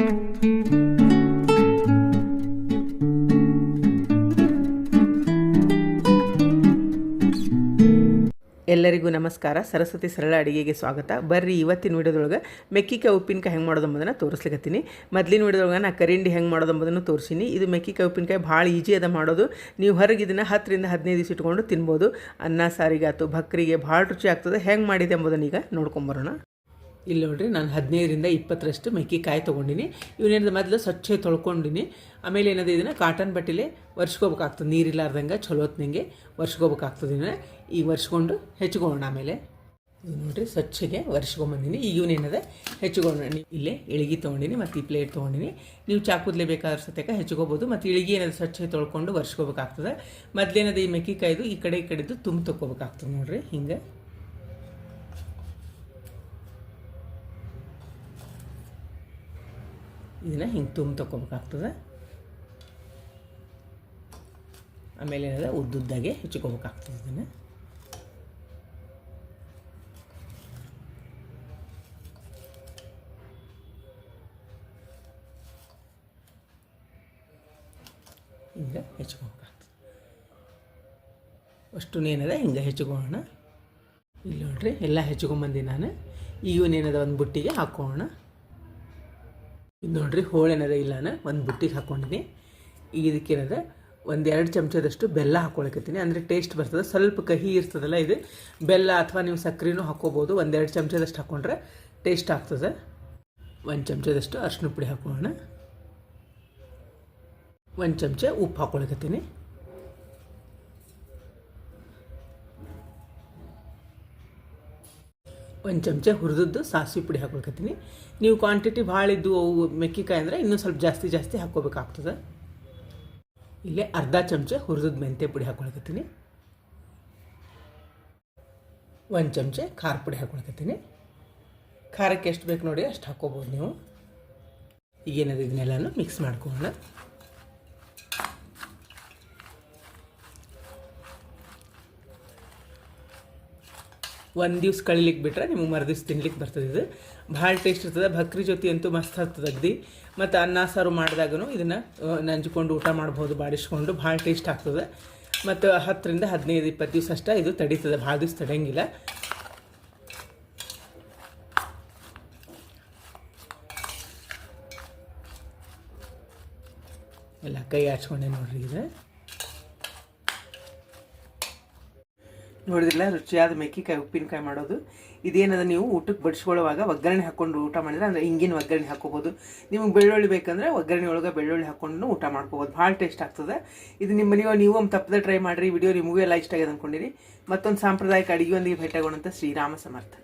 ಎಲ್ಲರಿಗೂ ನಮಸ್ಕಾರ. ಸರಸ್ವತಿ ಸರಳ ಅಡುಗೆಗೆ ಸ್ವಾಗತ. ಬರ್ರಿ ಇವತ್ತಿನ ವಿಡಿಯೋದೊಳಗೆ ಮೆಕ್ಕಿಕಾಯಿ ಉಪ್ಪಿನಕಾಯಿ ಹೆಂಗೆ ಮಾಡೋದು ತೋರಿಸ್ಲಿಕ್ಕತ್ತೀನಿ ಮೊದಲಿನ ವಿಡಿಯೋದೊಳಗೆ ನಾ ಕರಿಂಡಿ ಹೆಂಗೆ ಮಾಡೋದು ಎಂಬುದನ್ನು ತೋರಿಸೀನಿ. ಇದು ಮೆಕ್ಕಿಕಾಯಿ ಉಪ್ಪಿನಕಾಯಿ ಭಾಳ ಈಜಿ ಅದ ಮಾಡೋದು. ನೀವು ಹೊರಗೆ ಇದನ್ನು ಹತ್ತರಿಂದ ಹದಿನೈದು ದಿವಸ ಇಟ್ಕೊಂಡು ತಿನ್ಬೋದು. ಅನ್ನ, ಸಾರಿಗೆ ಆಯ್ತು ಭಕ್ರಿಗೆ ಭಾಳ ರುಚಿ ಆಗ್ತದೆ. ಹೆಂಗೆ ಮಾಡಿದೆ ಎಂಬುದನ್ನು ಈಗ ನೋಡ್ಕೊಂಬರೋಣ ಇಲ್ಲಿ ನೋಡ್ರಿ, ನಾನು ಹದಿನೈದರಿಂದ ಇಪ್ಪತ್ತರಷ್ಟು ಮೆಕ್ಕಿಕಾಯಿ ತೊಗೊಂಡಿನಿ. ಇವನೇನದು ಮೊದಲು ಸ್ವಚ್ಛ ತೊಳ್ಕೊಂಡಿನಿ. ಆಮೇಲೆ ಏನದು ಇದನ್ನು ಕಾಟನ್ ಬಟ್ಟೆಲೆ ವರ್ಷಕೋಬೇಕಾಗ್ತದೆ ನೀರಿಲ್ಲಾರ್ದಂಗೆ ಚಲೋ ಹೊತ್ನಂಗೆ ಒರೆಸ್ಕೋಬೇಕಾಗ್ತದೆ ಇದನ್ನು. ಈಗ ಒರೆಸ್ಕೊಂಡು ಹೆಚ್ಕೊಳ್ಳೋಣ ಆಮೇಲೆ. ಇದು ನೋಡ್ರಿ, ಸ್ವಚ್ಛಗೆ ಒರೆಸ್ಕೊಂಬಂದಿನಿ. ಈಗ ಇವನೇನದ ಹೆಚ್ಚಿಕೊಳ್ಳೋಣ ನೀವು ಇಲ್ಲೇ ಇಳಿಗೆ ತೊಗೊಂಡಿನಿ ಮತ್ತು ಈ ಪ್ಲೇಟ್ ತೊಗೊಂಡಿನಿ. ನೀವು ಚಾಕುದ್ಲೆ ಬೇಕಾದ್ರೆ ಸತ್ಯಕ ಹೆಚ್ಕೋಬೋದು. ಮತ್ತು ಇಳಿಗೆ ಏನದು ಸ್ವಚ್ಛ ತೊಳ್ಕೊಂಡು ಒರೆಸ್ಕೋಬೇಕಾಗ್ತದೆ. ಮೊದಲೇನದು ಈ ಮೆಕ್ಕಿಕಾಯ್ದು ಈ ಕಡೆ ಈ ಕಡೆದು ತುಂಬ ತೊಗೋಬೇಕಾಗ್ತದೆ ನೋಡಿರಿ, ಹಿಂಗೆ. ಇದನ್ನು ಹಿಂಗೆ ತುಂಬ ತಗೋಬೇಕಾಗ್ತದೆ ಆಮೇಲೆ ಏನದ ಉದ್ದುದ್ದಾಗೆ ಹೆಚ್ಚಿಕೋಬೇಕಾಗ್ತದೆ ಇದನ್ನು. ಹಿಂಗೆ ಹೆಚ್ಕೋಬೇಕಾಗ್ತದೆ ಅಷ್ಟು ಏನದ ಹಿಂಗೆ ಹೆಚ್ಚಿಕೊಳ್ಳೋಣ. ಇಲ್ಲಿ ನೋಡ್ರಿ, ಎಲ್ಲ ಹೆಚ್ಕೊಂಬಂದಿ ನಾನು. ಈಗ ಏನಿದೆ ಒಂದು ಬುಟ್ಟಿಗೆ ಹಾಕೋಣ ಇದು ನೋಡ್ರಿ ಹೋಳೇನದ ಇಲ್ಲನ ಒಂದು ಬುಟ್ಟಿಗೆ ಹಾಕ್ಕೊಂಡಿನಿ ಈಗ ಇದಕ್ಕೇನದ ಒಂದು ಎರಡು ಚಮಚದಷ್ಟು ಬೆಲ್ಲ ಹಾಕ್ಕೊಳಕತ್ತೀನಿ ಅಂದರೆ ಟೇಸ್ಟ್ ಬರ್ತದೆ. ಸ್ವಲ್ಪ ಕಹಿ ಇರ್ತದಲ್ಲ ಇದು. ಬೆಲ್ಲ ಅಥವಾ ನೀವು ಸಕ್ಕರೆನೂ ಹಾಕ್ಕೋಬೋದು ಒಂದೆರಡು ಚಮಚದಷ್ಟು ಹಾಕ್ಕೊಂಡ್ರೆ ಟೇಸ್ಟ್ ಆಗ್ತದೆ. ಒಂದು ಚಮಚದಷ್ಟು ಅರ್ಶಿನ ಪುಡಿ ಹಾಕೋಣ. ಒಂದು ಚಮಚ ಉಪ್ಪು ಹಾಕ್ಕೊಳಕತ್ತೀನಿ ಒಂದು ಚಮಚ ಹುರಿದದ್ದು ಸಾಸಿವೆ ಪುಡಿ ಹಾಕೊಳ್ಕತ್ತೀನಿ. ನೀವು ಕ್ವಾಂಟಿಟಿ ಭಾಳ ಇದ್ದು ಅವು ಮೆಕ್ಕಿಕಾಯಿ ಅಂದರೆ ಇನ್ನೂ ಸ್ವಲ್ಪ ಜಾಸ್ತಿ ಜಾಸ್ತಿ ಹಾಕ್ಕೋಬೇಕಾಗ್ತದೆ. ಇಲ್ಲೇ ಅರ್ಧ ಚಮಚ ಹುರಿದದ್ದು ಮೆಂತ್ಯ ಪುಡಿ ಹಾಕೊಳ್ಕತ್ತೀನಿ. ಒಂದು ಚಮಚ ಖಾರ ಪುಡಿ ಹಾಕೊಳ್ಕತ್ತೀನಿ. ಖಾರಕ್ಕೆ ಎಷ್ಟು ಬೇಕು ನೋಡಿ ಅಷ್ಟು ಹಾಕ್ಕೋಬೋದು ನೀವು. ಈಗೇನದು ಇದನ್ನೆಲ್ಲನೂ ಮಿಕ್ಸ್ ಮಾಡ್ಕೊಳ್ಳೋಣ. ಒಂದು ದಿವ್ಸ ಕಳಿಲಿಕ್ಕೆ ಬಿಟ್ರೆ ನಿಮಗೆ ಮರದಿವ್ಸ ತಿನ್ಲಿಕ್ಕೆ ಬರ್ತದೆ ಇದು. ಭಾಳ ಟೇಸ್ಟ್ ಇರ್ತದೆ. ಭಕ್ರಿ ಜೊತೆ ಅಂತೂ ಮಸ್ತ್ ಆಗ್ತದೆ ಅಗ್ದಿ. ಮತ್ತು ಅನ್ನ, ಸಾರು ಮಾಡಿದಾಗೂ ಇದನ್ನು ನಂಜ್ಕೊಂಡು ಊಟ ಮಾಡ್ಬೋದು, ಬಾಡಿಸ್ಕೊಂಡು ಭಾಳ ಟೇಸ್ಟ್ ಆಗ್ತದೆ. ಮತ್ತು ಹತ್ತರಿಂದ ಹದಿನೈದು, ಇಪ್ಪತ್ತು ದಿವ್ಸ ಅಷ್ಟೇ ಇದು ತಡೀತದೆ. ಭಾಳ ದಿವ್ಸ ತಡೆಯಂಗಿಲ್ಲ ಎಲ್ಲ ಕೈ ಹಾಚ್ಕೊಂಡೆ ನೋಡ್ರಿ ಇದು. ನೋಡಿದ್ರಲ್ಲ, ರುಚಿಯಾದ ಮೆಕ್ಕಿಕಾಯಿ ಉಪ್ಪಿನಕಾಯಿ ಮಾಡೋದು. ಇದೇನದ ನೀವು ಊಟಕ್ಕೆ ಬಡಿಸ್ಕೊಳ್ಳುವಾಗ ಒಗ್ಗರಣೆ ಹಾಕ್ಕೊಂಡು ಊಟ ಮಾಡಿದ್ರೆ, ಅಂದರೆ ಹಿಂಗಿನ ಒಗ್ಗರಣೆ ಹಾಕೋಬೋದು ನಿಮಗೆ ಬೆಳ್ಳುಳ್ಳಿ ಬೇಕಂದರೆ ಒಗ್ಗರಣೆ ಒಳಗೆ ಬೆಳ್ಳುಳ್ಳಿ ಹಾಕ್ಕೊಂಡು ಊಟ ಮಾಡ್ಕೋಬೋದು. ಭಾಳ ಟೇಸ್ಟ್ ಆಗ್ತದೆ. ಇದು ನಿಮ್ಮ ಮನೆಯೋ ನೀವು ಒಂದು ತಪ್ಪದೆ ಟ್ರೈ ಮಾಡಿರಿ, ವಿಡಿಯೋ ನಿಮಗೂ ಎಲ್ಲ ಇಷ್ಟ ಆಗಿದೆ ಅಂದ್ಕೊಂಡಿರಿ ಮತ್ತೊಂದು ಸಾಂಪ್ರದಾಯಿಕ ಅಡುಗೆಯೊಂದಿಗೆ ಭೇಟಿಯಾಗೋಣಂತ ಶ್ರೀರಾಮ ಸಮರ್ಥ.